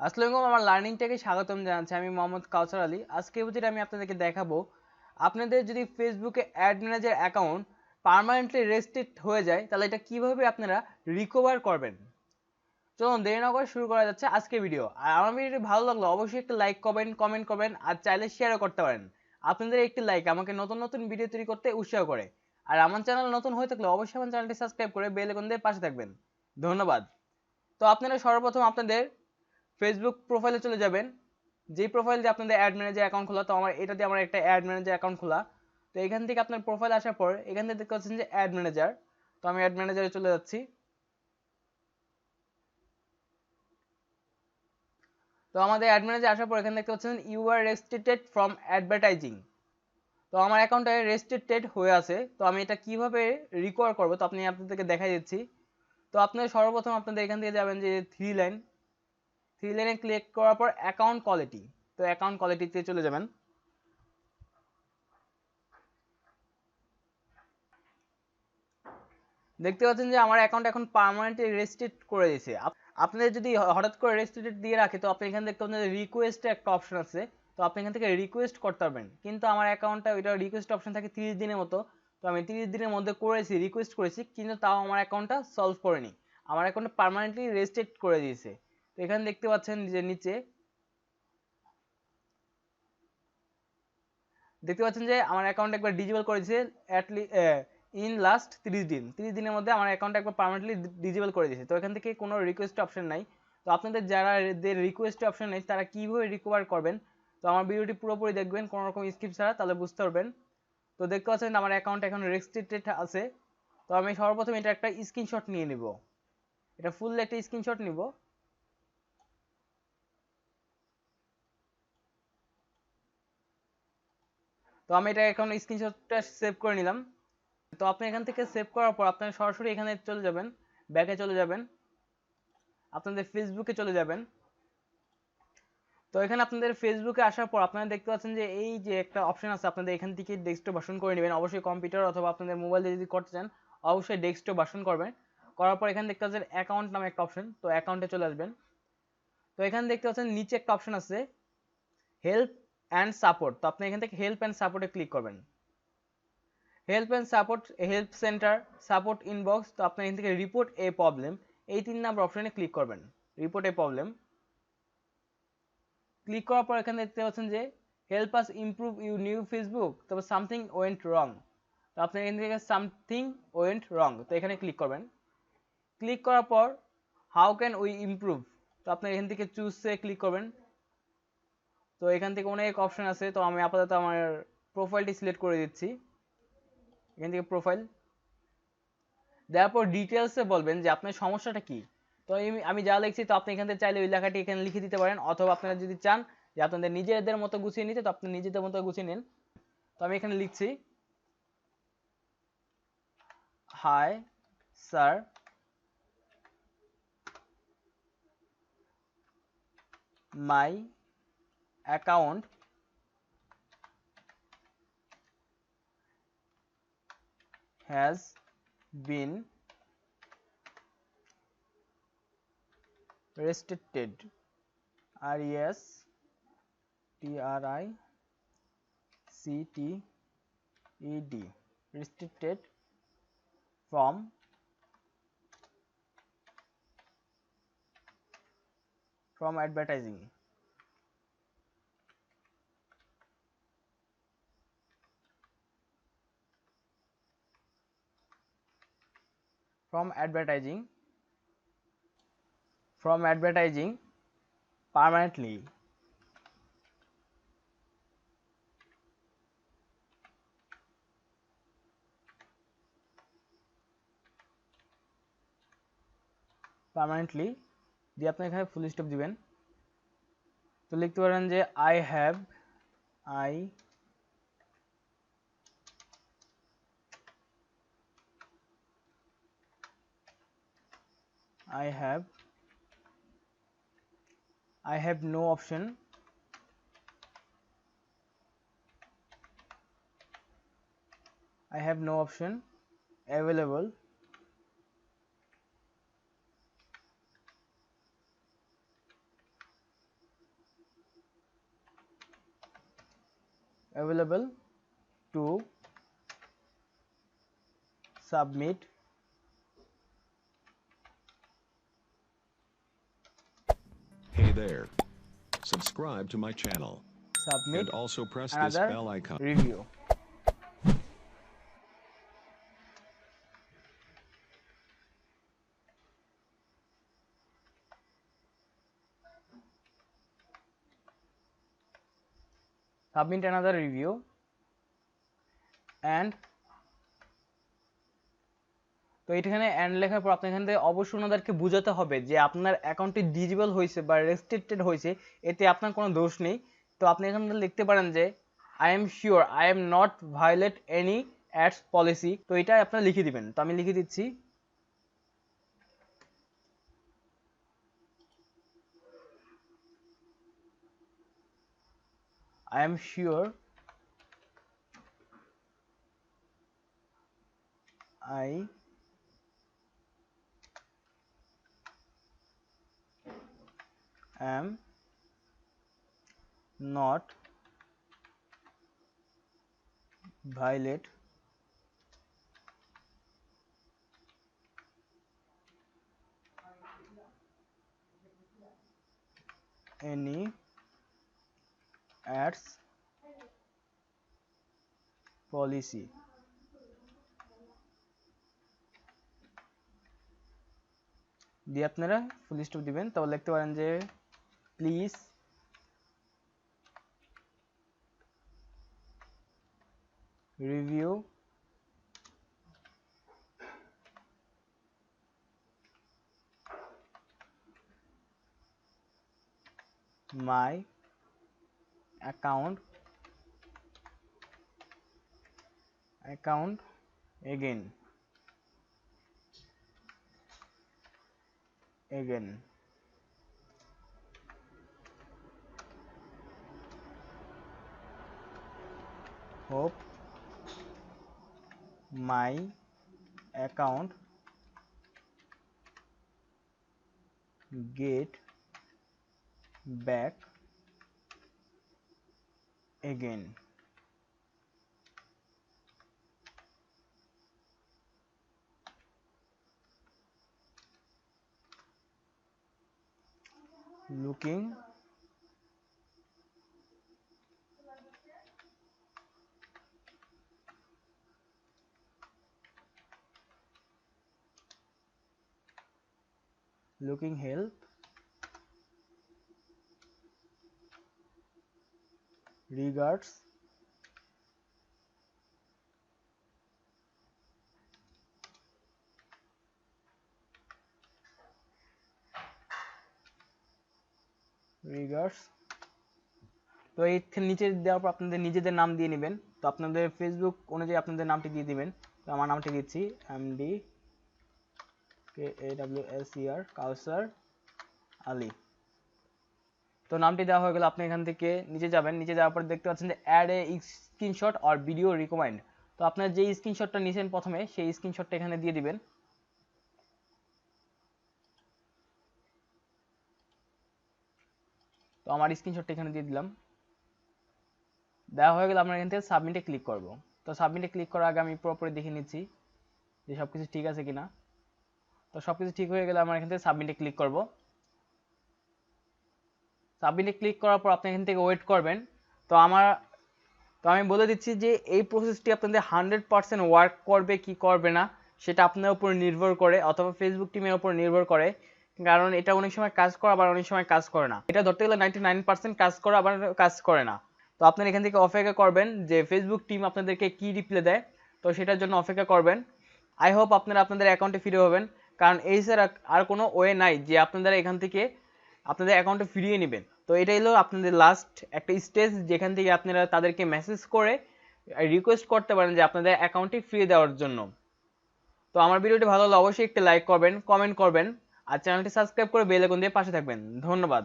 আসসালামু আমার লার্নিং থেকে স্বাগতম জানাচ্ছি আমি মোহাম্মদ কাউসার আলী। আজকে ভিডিওতে আমি আপনাদেরকে দেখাবো। আপনাদের যদি ফেসবুকে ad manager account permanently restrict হয়ে যায়, তাহলে এটা কীভাবে আপনারা রিকভার করবেন? চলুন, দেরি না করে শুরু করা যাচ্ছে আজকের ভিডিও আর আমার ভিডিওটি ভালো লাগল অবশ্যই একটা লাইক করবেন কমেন্ট করবেন, আর চাইলে শেয়ারও করতে পারেন। আপনাদের একটি লাইক আমাকে নতুন নতুন ভিডিও তৈরি করতে উৎসাহ করে। আর আমার চ্যানেল নতুন হয়ে থাকলে অবশ্যই আমার চ্যানেলটি সাবস্ক্রাইব করে বেল দিয়ে পাশে থাকবেন। ধন্যবাদ। তো আপনারা সর্বপ্রথম আপনাদের ফেসবুক প্রোফাইলে চলে যাবেন। যেই প্রোফাইল দিয়ে আপনাদের অ্যাড ম্যানেজার অ্যাকাউন্ট খোলা, তো আমার, এটা দিয়ে আমার একটা অ্যাড ম্যানেজার অ্যাকাউন্ট খোলা। তো এখান থেকে আপনার প্রোফাইল আসার পর, এখান থেকে দেখতে পাচ্ছেন যে অ্যাড ম্যানেজার তো আমি অ্যাড ম্যানেজারে চলে যাচ্ছি। তো আমাদের অ্যাড ম্যানেজার আসার পর এখানে দেখতে পাচ্ছেন you are restricted from advertising তো আমার অ্যাকাউন্টে রেস্ট্রিক্টেড হয়ে আছে। তো আমি এটা কীভাবে রিকভার করব? তো আপনি আপনাদেরকে দেখাই দিচ্ছি। তো আপনাদের সর্বপ্রথম আপনাদের এখান থেকে যাবেন যে থ্রি লাইন থ্রি লাইনে ক্লিক করার পর অ্যাকাউন্ট কোয়ালিটি তো অ্যাকাউন্ট কোয়ালিটিতে চলে যাবেন। দেখতে পাচ্ছেন যে আমার অ্যাকাউন্ট এখন পার্মানেন্টলি রেস্ট্রিক্ট করে দিয়েছে। আপনাদের যদি হঠাৎ করে রেস্ট্রিক্টেড দিয়ে রাখে, তো আপনি এখানে দেখতে পাচ্ছেন রিকোয়েস্টে একটা অপশন আছে। তো আপনি এখান থেকে রিকোয়েস্ট করতে পারবেন। কিন্তু আমার অ্যাকাউন্টটা ওইটা রিকোয়েস্ট অপশন থাকে তিরিশ দিনের মতো। তো আমি তিরিশ দিনের মধ্যে করেছি রিকোয়েস্ট করেছি, কিন্তু তাও আমার অ্যাকাউন্টটা সলভ করেনি। আমার অ্যাকাউন্টটা পার্মানেন্টলি রেস্ট্রিক্ট করে দিয়েছে। এখানে দেখতে পাচ্ছেন যে নিচে দেখতে পাচ্ছেন যে আমার অ্যাকাউন্ট একবার ডিজেবল করেছে অ্যাটলি ইন লাস্ট তিরিশ দিন। তিরিশ দিনের মধ্যে আমার অ্যাকাউন্ট একবার পার্মানেন্টলি ডিজেবল করে দিয়েছে। তো এখান থেকে কোনো রিকোয়েস্ট অপশন নাই। তো আপনাদের যারা রিকোয়েস্ট অপশন নেই, তারা কীভাবে রিকভার করবেন? তো আমার ভিডিওটি পুরোপুরি দেখবেন, কোনো রকম স্কিপ ছাড়া, তাহলে বুঝতে পারবেন। তো দেখতে পাচ্ছেন আমার অ্যাকাউন্ট এখন রেস্ট্রিক্টেড আছে। তো আমি সর্বপ্রথম এটা একটা স্ক্রিনশট নিয়ে নিব। এটা ফুল একটা স্ক্রিনশট নিব। তো আমি এটা এখন স্ক্রিনশটটা সেভ করে নিলাম। তো আপনি এখান থেকে সেভ করার পর আপনার সরাসরি এখানে চলে যাবেন ব্যাকে চলে যাবেন, আপনাদের ফেসবুকে চলে যাবেন। তো এখানে আপনাদের ফেসবুকে আসার পর আপনারা দেখতে পাচ্ছেন যে এই যে একটা অপশন আছে, আপনাদের এখান থেকে ডেস্কটপ ভাষণ করে নেবেন। অবশ্যই কম্পিউটার অথবা আপনাদের মোবাইল যদি করতে চান, অবশ্যই ডেস্কটপ ভাষণ করবেন। করার পর এখানে দেখতে পাচ্ছেন অ্যাকাউন্ট নামে একটা অপশন তো অ্যাকাউন্টে চলে আসবেন। তো এখানে দেখতে পাচ্ছেন নিচে একটা অপশন আছে হেল্প অ্যান্ড সাপোর্ট তো আপনি এখান থেকে হেল্প অ্যান্ড সাপোর্টে ক্লিক করবেন। Help and support help centre support inbox তো আপনি এখান থেকে রিপোর্ট এ প্রবলেম এই তিন নাম্বার অপশনে ক্লিক করবেন। রিপোর্ট এ প্রবলেম ক্লিক করার পর এখানে দেখতে পাচ্ছেন যে help us improve you new Facebook তবে সামথিং ওয়েন্ট রং তো আপনি এখান থেকে সামথিং ওয়েন্ট রং তো এখানে ক্লিক করবেন। ক্লিক করার পর হাউ ক্যান উই ইমপ্রুভ তো আপনি এখান থেকে চুজে ক্লিক করবেন। তো এখান থেকে অনেক অপশন আছে। তো আমি আপাতত আমার প্রোফাইলটি সিলেক্ট করে দিচ্ছি। এখান থেকে প্রোফাইল দেওয়ার পর ডিটেলসে বলবেন যে আপনার সমস্যাটা কি? তো আমি যা লিখছি, তো আপনি এখান থেকে চাইলে ওই লেখাটি এখানে লিখে দিতে পারেন। অথবা আপনারা যদি চান যে আপনাদের নিজেদের মতো গুছিয়ে নিতে, তো আপনি নিজেদের মতো গুছিয়ে নিন। তো আমি এখানে লিখছি hi sir my account. Has been restricted. R e s t r i c t e d. Restricted from from advertising from advertising from advertising permanently permanently দিয়ে আপনি এখানে ফুল স্টপ দিবেন তো লিখতে পারেন যে I have I I have I have no option. I have no option available. Available to submit Hey there. Subscribe to my channel submit and also press this bell icon. review submit another review and তো এখানে and লেখার পর আপনি এখান থেকে অবশ্যই ওনাদেরকে বোঝাতে হবে যে আপনার অ্যাকাউন্টটি ডিজেবল হয়েছে বা রেস্ট্রিক্টেড হয়েছে, এতে আপনার কোনো দোষ নেই। তো আপনি এখানে লিখতে পারেন যে I am sure I am not violate any ads policy তো এটা আপনারা লিখে দিবেন। তো আমি লিখে দিচ্ছি। I am sure, I am not violate any ads policy? দিয়ে আপনারা ফুল স্টপ দিবেন। তারপর লিখতে পারেন যে please. Review. My account. Account again. Again. Hope my account get back again. Looking looking help, regards regards. তো এইখানে নিচে দেওয়ার পর আপনাদের নিজেদের নাম দিয়ে নেবেন। তো আপনাদের ফেসবুক অনুযায়ী আপনাদের নামটি দিয়ে দিবেন। তো আমার নামটি দিচ্ছি এমডি কে কাউসার আলী তো নামটি দেওয়া হয়ে গেলে, আপনি এখান থেকে নিচে যাবেন। নিচে যাওয়ার পর দেখতে পাচ্ছেন যে অ্যাড এ স্ক্রিনশট আর ভিডিও রিকমেন্ড তো আপনার যে স্ক্রিনশটটা নিয়েছেন প্রথমে, সেই স্ক্রিনশটটা এখানে দিয়ে দিবেন। তো আমার স্ক্রিনশটটা এখানে দিয়ে দিলাম। দেওয়া হয়ে গেলে, আমরা এখান থেকে সাবমিটে ক্লিক করব। তো সাবমিটে ক্লিক করার আগে আমি পুরোপুরি দেখে নিচ্ছি যে সব কিছু ঠিক আছে কিনা। তো সব কিছু ঠিক হয়ে গেলে আমরা এখান থেকে সাবমিটে ক্লিক করব। সাবমিটে ক্লিক করার পর আপনি এখান থেকে ওয়েট করবেন। তো আমার, তো আমি বলে দিচ্ছি যে এই প্রসেসটি আপনাদের হান্ড্রেড পার্সেন্ট ওয়ার্ক করবে কি করবে না, সেটা আপনার উপর নির্ভর করে অথবা ফেসবুক টিমের উপর নির্ভর করে। কারণ এটা অনেক সময় কাজ করে, আবার অনেক সময় কাজ করে না। এটা ধরতে গেলে নাইনটি নাইন পার্সেন্ট কাজ করে, আবার কাজ করে না। তো আপনারা এখান থেকে অপেক্ষা করবেন যে ফেসবুক টিম আপনাদেরকে কি রিপ্লাই দেয়, তো সেটার জন্য অপেক্ষা করবেন। আই হোপ আপনারা আপনাদের অ্যাকাউন্টে ফিরে হবেন। কারণ এই ছাড়া আর কোনো ওয়ে নাই যে আপনারা এখান থেকে আপনাদের অ্যাকাউন্টে ফিরিয়ে নেবেন। তো এটাই হলো আপনাদের লাস্ট একটা স্টেজ যেখান থেকে আপনারা তাদেরকে মেসেজ করে রিকোয়েস্ট করতে পারেন যে আপনাদের অ্যাকাউন্টটি ফিরিয়ে দেওয়ার জন্য। তো আমার ভিডিওটি ভালো হলে অবশ্যই একটি লাইক করবেন কমেন্ট করবেন, আর চ্যানেলটি সাবস্ক্রাইব করে বেল আইকন দিয়ে পাশে থাকবেন। ধন্যবাদ।